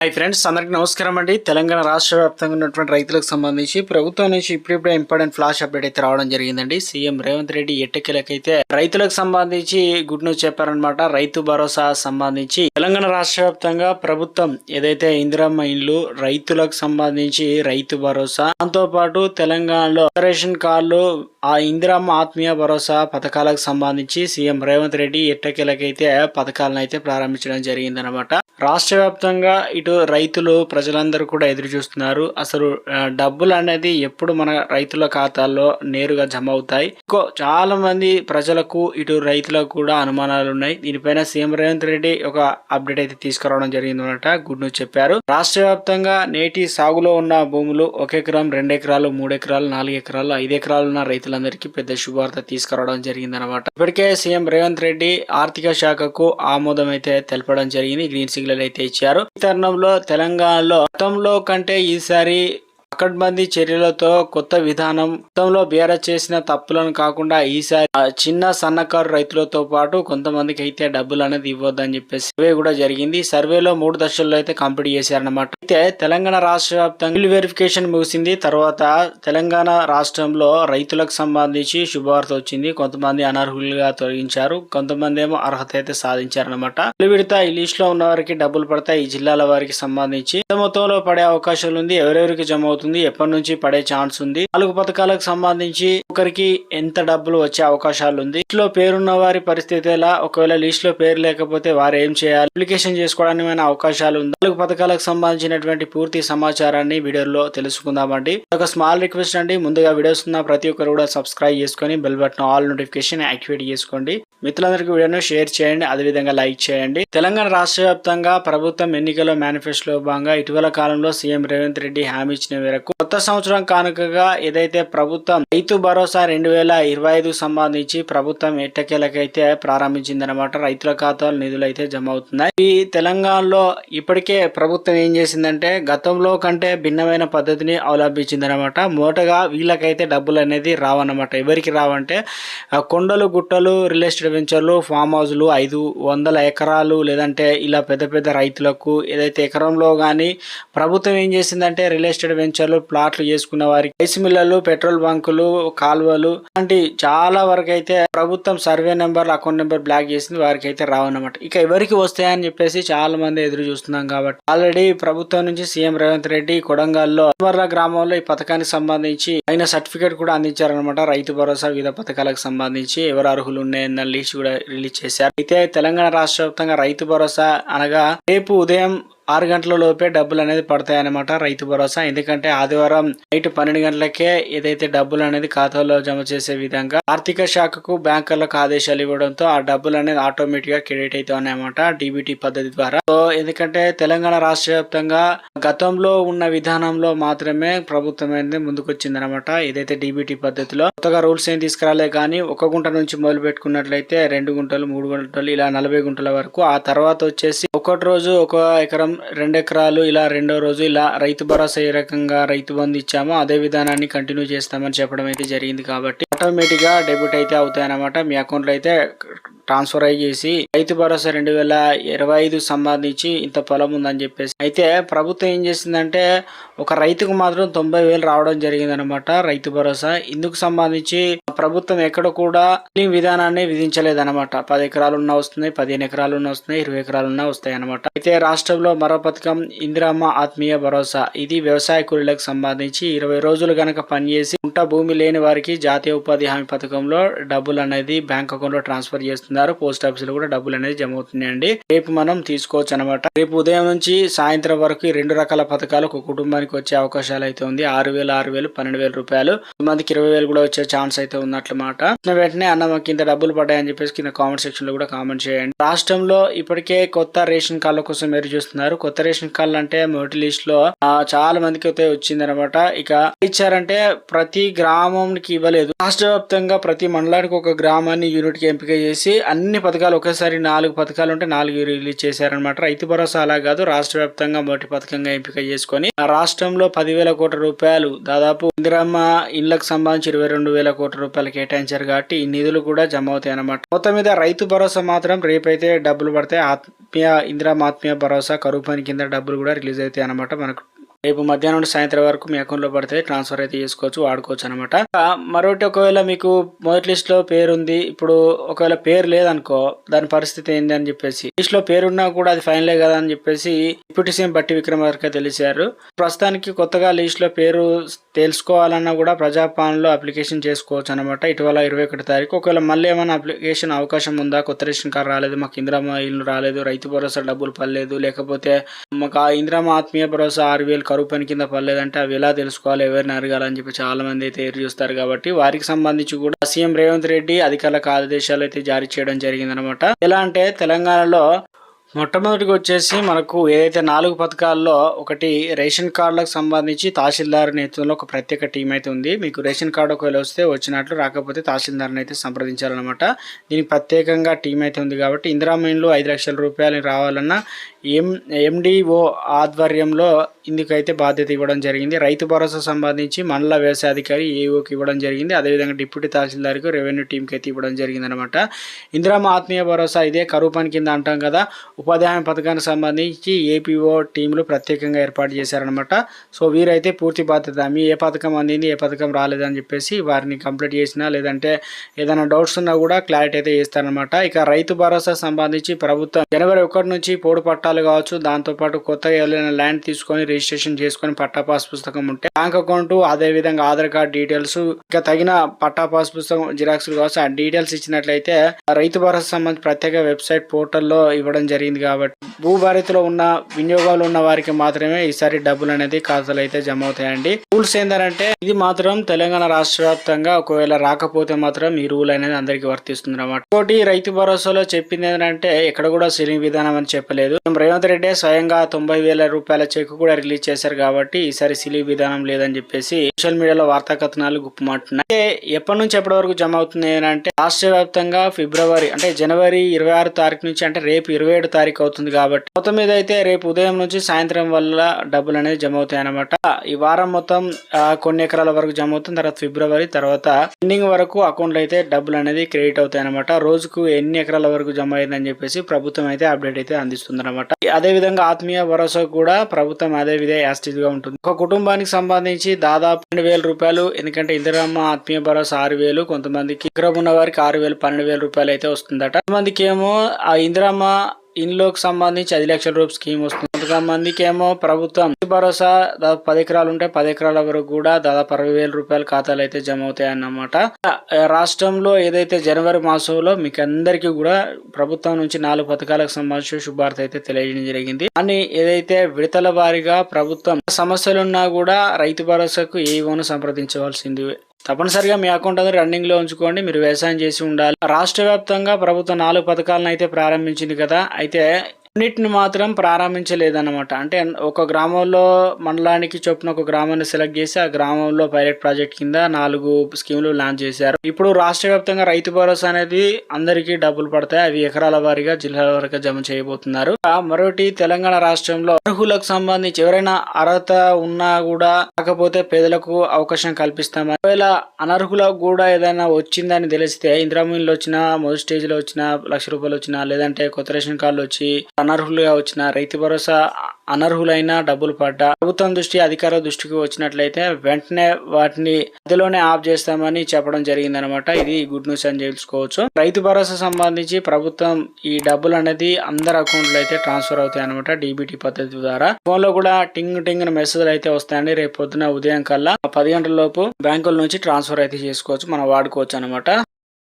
Hi friends అందరికీ నమస్కారం అండి. తెలంగాణ రాష్ట్ర వ్యాప్తంగా ఉన్నటువంటి రైతులకు సంబంధించి ప్రభుత్వం నుంచి ఇప్పుడిప్పుడే ఇంపార్టెంట్ ఫ్లాష్ అప్డేట్ అయితే రావడం జరిగిందండి. సీఎం రేవంత్ రెడ్డి ఎట్టకేలకైతే రైతులకు సంబంధించి గుడ్ న్యూస్ చెప్పారనమాట రైతు భరోసా సంబంధించి తెలంగాణ రాష్ట్ర వ్యాప్తంగా ప్రభుత్వం ఏదైతే ఇందిరమ్మ ఇండ్లు రైతులకు సంబంధించి రైతు భరోసా దాంతో పాటు తెలంగాణలో రేషన్ కార్డులు ఆ ఇందిరమ్మ ఆత్మీయ భరోసా పథకాలకు సంబంధించి సీఎం రేవంత్ రెడ్డి ఎట్టకేలకైతే పథకాలను అయితే ప్రారంభించడం జరిగిందనమాట రాష్ట్ర వ్యాప్తంగా ఇటు రైతులు ప్రజలందరూ కూడా ఎదురు చూస్తున్నారు అసలు డబ్బులు అనేది ఎప్పుడు మన రైతుల ఖాతాల్లో నేరుగా జమ అవుతాయి ఇంకో చాలా మంది ప్రజలకు ఇటు రైతులకు కూడా అనుమానాలు ఉన్నాయి దీనిపైన సీఎం రేవంత్ రెడ్డి ఒక అప్డేట్ అయితే తీసుకురావడం జరిగిందన్నమాట. గుడ్ న్యూస్ చెప్పారు. రాష్ట్ర వ్యాప్తంగా నేటి సాగులో ఉన్న భూములు ఒక ఎకరం రెండు ఎకరాలు మూడు ఎకరాలు నాలుగు ఎకరాలు ఐదు ఎకరాలు ఉన్న రైతులందరికీ పెద్ద శుభార్త తీసుకురావడం జరిగిందనమాట ఇప్పటికే సీఎం రేవంత్ రెడ్డి ఆర్థిక శాఖకు ఆమోదం అయితే తెలపడం జరిగింది. గ్రీన్ సిగ్నల్ అయితే ఇచ్చారు. ఈ తరుణంలో తెలంగాణలో గతంలో కంటే ఈసారి పకడ్బందీ చర్యలతో కొత్త విధానం గతంలో బీఆర్ఎస్ చేసిన తప్పులను కాకుండా ఈసారి చిన్న సన్నకారు రైతులతో పాటు కొంతమందికి అయితే డబ్బులు అనేది ఇవ్వద్దని చెప్పేసి సర్వే కూడా జరిగింది. సర్వేలో మూడు దశల్లో అయితే కంప్లీట్ చేశారనమాట అయితే తెలంగాణ రాష్ట్ర వ్యాప్తంగా బిల్ వెరిఫికేషన్ ముగిసింది. తర్వాత తెలంగాణ రాష్ట్రంలో రైతులకు సంబంధించి శుభవార్త వచ్చింది. కొంతమంది అనర్హులుగా తొలగించారు. కొంతమంది ఏమో అర్హత అయితే సాధించారనమాట విడత ఈ లిస్ట్లో ఉన్న వారికి డబ్బులు పడతాయి. ఈ జిల్లాల వారికి సంబంధించి మొత్తంలో పడే అవకాశాలు ఉంది. ఎవరెవరికి జమ అవుతుంది ఎప్పటి నుంచి పడే ఛాన్స్ ఉంది. నాలుగు పథకాలకు సంబంధించి ఒకరికి ఎంత డబ్బులు వచ్చే అవకాశాలు ఉంది. లిస్ట్లో పేరున్న వారి పరిస్థితి ఎలా? ఒకవేళ లిస్ట్లో పేరు లేకపోతే వారు ఏం చేయాలి? అప్లికేషన్ చేసుకోవడానికి అవకాశాలు ఉంది? నాలుగు పథకాలకు సంబంధించినటువంటి పూర్తి సమాచారాన్ని వీడియోలో తెలుసుకుందామండి. ఒక స్మాల్ రిక్వెస్ట్ అండి. ముందుగా వీడియోస్ ఉన్న ప్రతి ఒక్కరు కూడా సబ్స్క్రైబ్ చేసుకొని bell button all notification activate చేసుకోండి. మిత్రులందరికీ వీడియోను షేర్ చేయండి. అదేవిధంగా లైక్ చేయండి. తెలంగాణ రాష్ట్ర వ్యాప్తంగా ప్రభుత్వం ఎన్నికల మేనిఫెస్టోలో భాగంగా ఇటీవల కాలంలో సీఎం రేవంత్ రెడ్డి హామీ ఇచ్చిన మేరకు కొత్త సంవత్సరం కానుకగా ఏదైతే ప్రభుత్వం రైతు భరోసా రెండు వేల ఇరవై ఐదు సంబంధించి ప్రభుత్వం ఎట్టకేలకైతే ప్రారంభించిందనమాట రైతుల ఖాతాలో నిధులు అయితే జమ అవుతున్నాయి. ఈ తెలంగాణలో ఇప్పటికే ప్రభుత్వం ఏం చేసిందంటే గతంలో కంటే భిన్నమైన పద్ధతిని అవలంబించిందనమాట మొదటగా వీళ్ళకైతే డబ్బులు అనేది రావన్నమాట. ఎవరికి రావంటే కొండలు గుట్టలు రియల్ ఎస్టేట్ వెంచర్లు ఫామ్ హౌస్లు ఐదు వందల ఎకరాలు లేదంటే ఇలా పెద్ద పెద్ద రైతులకు ఏదైతే ఎకరంలో కానీ ప్రభుత్వం ఏం చేసిందంటే రియల్ ఎస్టేట్ వెంచర్లు ప్లాట్లు చేసుకున్న వారికి రైస్ మిల్లర్లు పెట్రోల్ బంకులు కాలువలు అలాంటి చాలా వరకు అయితే ప్రభుత్వం survey number account number block చేసింది వారికి అయితే రావన్నమాట. ఇక ఎవరికి వస్తాయని చెప్పేసి చాలా మంది ఎదురు చూస్తున్నాం కాబట్టి. ఆల్రెడీ ప్రభుత్వం నుంచి సీఎం రేవంత్ రెడ్డి కొడంగల్లో వర్ల గ్రామంలో ఈ పథకానికి సంబంధించి ఆయన సర్టిఫికేట్ కూడా అందించారనమాట రైతు భరోసా వివిధ పథకాలకు సంబంధించి ఎవరు అర్హులు ఉన్నాయన్న రిలీజ్ కూడా రిలీజ్ చేశారు. అయితే తెలంగాణ రాష్ట్ర వ్యాప్తంగా రైతు భరోసా అనగా రేపు ఉదయం ఆరు గంటల లోపే డబ్బులు అనేది పడతాయి రైతు భరోసా. ఎందుకంటే ఆదివారం నైట్ పన్నెండు గంటలకే ఏదైతే డబ్బులు అనేది ఖాతాలో జమ చేసే విధంగా ఆర్థిక శాఖకు బ్యాంకర్లకు ఆదేశాలు ఇవ్వడంతో ఆ డబ్బులు అనేది ఆటోమేటిక్గా క్రెడిట్ అవుతాయి అన్నమాట డీబీటీ పద్ధతి ద్వారా. సో ఎందుకంటే తెలంగాణ రాష్ట్ర వ్యాప్తంగా గతంలో ఉన్న విధానంలో మాత్రమే ప్రభుత్వం అనేది ముందుకొచ్చింది అనమాట ఏదైతే డీబీటీ పద్ధతిలో కొత్తగా రూల్స్ ఏం తీసుకురాలే కానీ ఒక గుంట నుంచి మొదలు పెట్టుకున్నట్లయితే రెండు గుంటలు మూడు గుంటలు ఇలా నలభై గుంటల వరకు. ఆ తర్వాత వచ్చేసి ఒకటి రోజు ఒక ఎకరం రెండు ఎకరాలు ఇలా రెండో రోజు ఇలా రైతు భరోసా ఏ రకంగా రైతు బంధు ఇచ్చామో అదే విధానాన్ని కంటిన్యూ చేస్తామని చెప్పడం అయితే జరిగింది కాబట్టి ఆటోమేటిక్గా డెబిట్ అయితే అవుతాయన్నమాట. మీ అకౌంట్లో అయితే ట్రాన్స్ఫర్ అయ్యేసి రైతు భరోసా రెండు వేల ఇరవై ఐదు సంబంధించి ఇంత పొలం ఉందని చెప్పేసి అయితే ప్రభుత్వం ఏం చేసిందంటే ఒక రైతుకు మాత్రం తొంభై వేలు రావడం జరిగిందనమాట రైతు భరోసా. ఇందుకు సంబంధించి ప్రభుత్వం ఎక్కడ కూడా ఈ విధానాన్ని విధించలేదన్నమాట. పది ఎకరాలు ఉన్న వస్తున్నాయి పదిహేను ఎకరాలు ఉన్న వస్తున్నాయి ఇరవై ఎకరాలు ఉన్న వస్తాయి అనమాట అయితే రాష్ట్రంలో మరో పథకం ఇందిరామ్మ ఆత్మీయ భరోసా. ఇది వ్యవసాయ కూలీలకు సంబంధించి ఇరవై రోజులు గనక పనిచేసి ఉంట భూమి లేని వారికి జాతీయ ఉపాధి హామీ పథకంలో డబ్బులు అనేది బ్యాంక్ అకౌంట్లో ట్రాన్స్ఫర్ చేస్తున్నారు. పోస్ట్ ఆఫీస్లో కూడా డబ్బులు అనేది జమ అవుతున్నాయండి. రేపు మనం తీసుకోవచ్చు అనమాట రేపు ఉదయం నుంచి సాయంత్రం వరకు రెండు రకాల పథకాలు ఒక కుటుంబానికి వచ్చే అవకాశాలు అయితే ఉంది. ఆరు వేలు ఆరు వేలు పన్నెండు వేల రూపాయలు. మందికి ఇరవై వేలు కూడా వచ్చే ఛాన్స్ అయితే ఉన్నట్లమాట. మాట వెంటనే అన్న మాకు ఇంత డబ్బులు పడ్డాయని చెప్పేసి కింద కామెంట్ సెక్షన్లో కూడా కామెంట్ చేయండి. రాష్ట్రంలో ఇప్పటికే కొత్త రేషన్ కార్డుల కోసం ఎదురు చూస్తున్నారు. కొత్త రేషన్ కార్డులు అంటే మొదటి లిస్ట్లో ఆ, చాలా మందికి అయితే వచ్చింది అనమాట ఇక ఇచ్చారంటే ప్రతి గ్రామంకి ఇవ్వలేదు. రాష్ట్ర వ్యాప్తంగా ప్రతి మండలానికి ఒక గ్రామాన్ని యూనిట్కి ఎంపిక చేసి అన్ని పథకాలు ఒకేసారి నాలుగు పథకాలు ఉంటే నాలుగు రిలీజ్ చేశారనమాట రైతు భరోసా అలా కాదు రాష్ట్ర వ్యాప్తంగా మొదటి పథకంగా ఎంపిక చేసుకొని ఆ రాష్ట్రంలో పదివేల కోట్ల రూపాయలు దాదాపు ఇందిరమ్మ ఇళ్ళకు సంబంధించి ఇరవై రెండు వేల కోట్ల రూపాయలు రూపాయలు కేటాయించారు కాబట్టి ఈ నిధులు కూడా జమ అవుతాయి అన్నమాట. మొత్తం మీద రైతు భరోసా మాత్రం రేపైతే డబ్బులు పడతాయి ఆత్మీయ ఇందిరా ఆత్మీయ భరోసా కరువు పని కింద డబ్బులు కూడా రిలీజ్ అవుతాయి అన్నమాట మనకు. రేపు మధ్యాహ్నం నుండి సాయంత్రం వరకు మీ అకౌంట్లో పడితే ట్రాన్స్ఫర్ అయితే చేసుకోవచ్చు వాడుకోవచ్చు అనమాట మరొకటి ఒకవేళ మీకు మొదటి లిస్ట్లో పేరు ఉంది ఇప్పుడు ఒకవేళ పేరు లేదనుకో దాని పరిస్థితి ఏంది అని చెప్పేసి లిస్ట్లో పేరున్నా కూడా అది ఫైనలే కదా అని చెప్పేసి డిప్యూటీ సీఎం బట్టి విక్రమార్క తెలిసారు ప్రస్తుతానికి కొత్తగా లిస్ట్లో పేరు తెలుసుకోవాలన్నా కూడా ప్రజాపాలనలో అప్లికేషన్ చేసుకోవచ్చు అనమాట ఇటీవల ఇరవై ఒకటి తారీఖు. ఒకవేళ మళ్ళీ ఏమైనా అప్లికేషన్ అవకాశం ఉందా? కొత్త రేషన్ కార్డు రాలేదు మాకు ఇందిరామ ఇల్లు రాలేదు రైతు భరోసా డబ్బులు పడలేదు లేకపోతే మాకు ఆ ఇందిరామ ఆత్మీయ భరోసా ఆరు వేలు రూపాయల కింద పర్లేదంటే అవి ఎలా తెలుసుకోవాలి ఎవరిని అడగాలని చెప్పి చాలా మంది అయితే ఎదురు చూస్తారు కాబట్టి వారికి సంబంధించి కూడా సీఎం రేవంత్ రెడ్డి అధికారులకు ఆదేశాలు అయితే జారీ చేయడం జరిగిందనమాట ఎలా అంటే తెలంగాణలో మొట్టమొదటిగా వచ్చేసి మనకు ఏదైతే నాలుగు పథకాల్లో ఒకటి రేషన్ కార్డులకు సంబంధించి తహసీల్దార్ నేతృత్వంలో ఒక ప్రత్యేక టీం అయితే ఉంది. మీకు రేషన్ కార్డు ఒకవేళ వస్తే వచ్చినట్లు రాకపోతే తహసీల్దార్ని అయితే సంప్రదించాలన్నమాట. దీనికి ప్రత్యేకంగా టీం అయితే ఉంది కాబట్టి ఇందిరామీన్లు ఐదు లక్షల రూపాయలు రావాలన్నా ఎం ఎండిఓ ఆధ్వర్యంలో ఇందుకైతే బాధ్యత ఇవ్వడం జరిగింది. రైతు భరోసా సంబంధించి మండల వ్యవసాయ అధికారి ఏఓకి ఇవ్వడం జరిగింది. అదేవిధంగా డిప్యూటీ తహసీల్దార్కి రెవెన్యూ టీంకి అయితే ఇవ్వడం జరిగింది అనమాట ఇందిరామ ఆత్మీయ భరోసా ఇదే కరువు పని కింద అంటాం కదా ఉపాధ్యాయ పథకానికి సంబంధించి ఏపీఓ టీంలు ప్రత్యేకంగా ఏర్పాటు చేశారనమాట సో వీరైతే పూర్తి బాధ్యత. మీ ఏ పథకం అందింది ఏ పథకం రాలేదని చెప్పేసి వారిని కంప్లీట్ చేసినా లేదంటే ఏదైనా డౌట్స్ ఉన్నా కూడా క్లారిటీ అయితే చేస్తారనమాట ఇక రైతు భరోసా సంబంధించి ప్రభుత్వం జనవరి ఒకటి నుంచి పోడు పట్టాలు కావచ్చు దాంతోపాటు కొత్తగా ఎవరైనా ల్యాండ్ తీసుకొని రిజిస్ట్రేషన్ చేసుకొని పట్టా పాస్ పుస్తకం ఉంటే బ్యాంక్ అకౌంట్ అదే విధంగా ఆధార్ కార్డ్ డీటెయిల్స్ ఇంకా తగిన పట్టా పాస్ పుస్తకం జిరాక్స్ కావచ్చు ఆ డీటెయిల్స్ ఇచ్చినట్లయితే రైతు భరోసా సంబంధించి ప్రత్యేక వెబ్సైట్ పోర్టల్లో ఇవ్వడం జరిగింది కాబట్టి భూభరితలో ఉన్న వినియోగాలు ఉన్న వారికి మాత్రమే ఈసారి డబ్బులు అనేది ఖాతాలు అయితే జమ అవుతాయండి రూల్స్ ఏంటంటే ఇది మాత్రం తెలంగాణ రాష్ట్ర వ్యాప్తంగా ఒకవేళ రాకపోతే మాత్రం ఈ రూల్ అనేది అందరికి వర్తిస్తుంది అనమాట ఇంకోటి రైతు భరోసాలో చెప్పింది ఏంటంటే ఎక్కడ కూడా సీలింగ్ విధానం అని చెప్పలేదు. రేవంత్ రెడ్డి స్వయంగా తొంభై వేల రూపాయల చెక్ కూడా రిలీజ్ చేశారు కాబట్టి ఈసారి సీలింగ్ విధానం లేదని చెప్పేసి సోషల్ మీడియాలో వార్తా కథనాలు గుప్పమాటున్నాయి. అంటే ఎప్పటి నుంచి ఎప్పటి వరకు జమ అవుతుంది అంటే రాష్ట్ర వ్యాప్తంగా ఫిబ్రవరి అంటే జనవరి ఇరవై ఆరు తారీఖు నుంచి అంటే రేపు ఇరవై ఏడు తారీఖు అవుతుంది కాబట్టి మొత్తం మీద అయితే రేపు ఉదయం నుంచి సాయంత్రం వల్ల డబ్బులు అనేది జమ అవుతాయి అనమాట ఈ వారం మొత్తం కొన్ని ఎకరాల వరకు జమ అవుతుంది. తర్వాత ఫిబ్రవరి తర్వాత ఎండింగ్ వరకు అకౌంట్లో అయితే డబ్బులు అనేది క్రెడిట్ అవుతాయి అనమాట రోజుకు ఎన్ని ఎకరాల వరకు జమ అయిందని చెప్పేసి ప్రభుత్వం అయితే అప్డేట్ అయితే అందిస్తుంది అనమాట అదే విధంగా ఆత్మీయ భరోసా కూడా ప్రభుత్వం అదే విధంగా యాస్టిజ్గా ఉంటుంది. ఒక కుటుంబానికి సంబంధించి దాదాపు రెండు వేల రూపాయలు ఎందుకంటే ఇందిరమ్మ ఆత్మీయ భరోసా ఆరు వేలు కొంతమందికి ఎకరం ఉన్న వారికి ఆరు వేలు పన్నెండు వేల రూపాయలు అయితే వస్తుందట. కొంతమందికి ఏమో ఆ ఇందిరమ్మ ఇండ్లోకి సంబంధించి ఐదు లక్షల రూపాయల స్కీమ్ వస్తుంది. కొంతమందికి ఏమో ప్రభుత్వం రైతు భరోసా దాదాపు పది ఎకరాలు ఉంటే పది ఎకరాల వరకు కూడా దాదాపు అరవై వేల రూపాయల ఖాతాలు అయితే జమ అవుతాయి అన్నమాట రాష్ట్రంలో ఏదైతే జనవరి మాసంలో మీకు అందరికీ కూడా ప్రభుత్వం నుంచి నాలుగు పథకాలకు సంబంధించి శుభార్త అయితే తెలియజేయడం జరిగింది. అని ఏదైతే విడతల వారీగా ప్రభుత్వం సమస్యలున్నా కూడా రైతు భరోసాకు ఏవోను సంప్రదించవలసింది. తప్పనిసరిగా మీ అకౌంట్ అనేది రన్నింగ్లో ఉంచుకోండి మీరు వ్యవసాయం చేసి ఉండాలి. రాష్ట్ర వ్యాప్తంగా ప్రభుత్వం నాలుగు పథకాలను అయితే ప్రారంభించింది కదా అయితే అన్నిటిని మాత్రం ప్రారంభించలేదన్నమాట. అంటే ఒక గ్రామంలో మండలానికి చొప్పున ఒక గ్రామాన్ని సెలెక్ట్ చేసి ఆ గ్రామంలో పైలట్ ప్రాజెక్ట్ కింద నాలుగు స్కీములు లాంచ్ చేశారు. ఇప్పుడు రాష్ట్ర వ్యాప్తంగా రైతు భరోసా అనేది అందరికీ డబ్బులు పడతాయి. అవి ఎకరాల వారీగా జిల్లాల వారీగా జమ చేయబోతున్నారు. మరొకటి తెలంగాణ రాష్ట్రంలో అర్హులకు సంబంధించి ఎవరైనా అర్హత ఉన్నా కూడా కాకపోతే పేదలకు అవకాశం కల్పిస్తామని. ఒకవేళ అనర్హులకు కూడా ఏదైనా వచ్చిందని తెలిస్తే ఇంద్రామీన్లు వచ్చిన మొదటి స్టేజ్లో వచ్చిన లక్ష రూపాయలు వచ్చినా లేదంటే కొత్త రేషన్ కార్డులు వచ్చి అనర్హులుగా వచ్చిన రైతు భరోసా అనర్హులైన డబ్బులు పడ్డా ప్రభుత్వం దృష్టి అధికార దృష్టికి వచ్చినట్లయితే వెంటనే వాటిని మధ్యలోనే ఆఫ్ చేస్తామని చెప్పడం జరిగిందనమాట. ఇది గుడ్ న్యూస్ అని తెలుసుకోవచ్చు. రైతు భరోసా సంబంధించి ప్రభుత్వం ఈ డబ్బులు అనేది అందరి అకౌంట్లో అయితే ట్రాన్స్ఫర్ అవుతాయి అనమాట డీబీటీ పద్ధతి ద్వారా. ఫోన్లో కూడా టింగ్ టింగ్ మెసేజ్లు అయితే వస్తాయండి. రేపు పొద్దున ఉదయం కల్లా పది గంటల లోపు బ్యాంకుల నుంచి ట్రాన్స్ఫర్ అయితే చేసుకోవచ్చు. మనం వాడుకోవచ్చు అనమాట.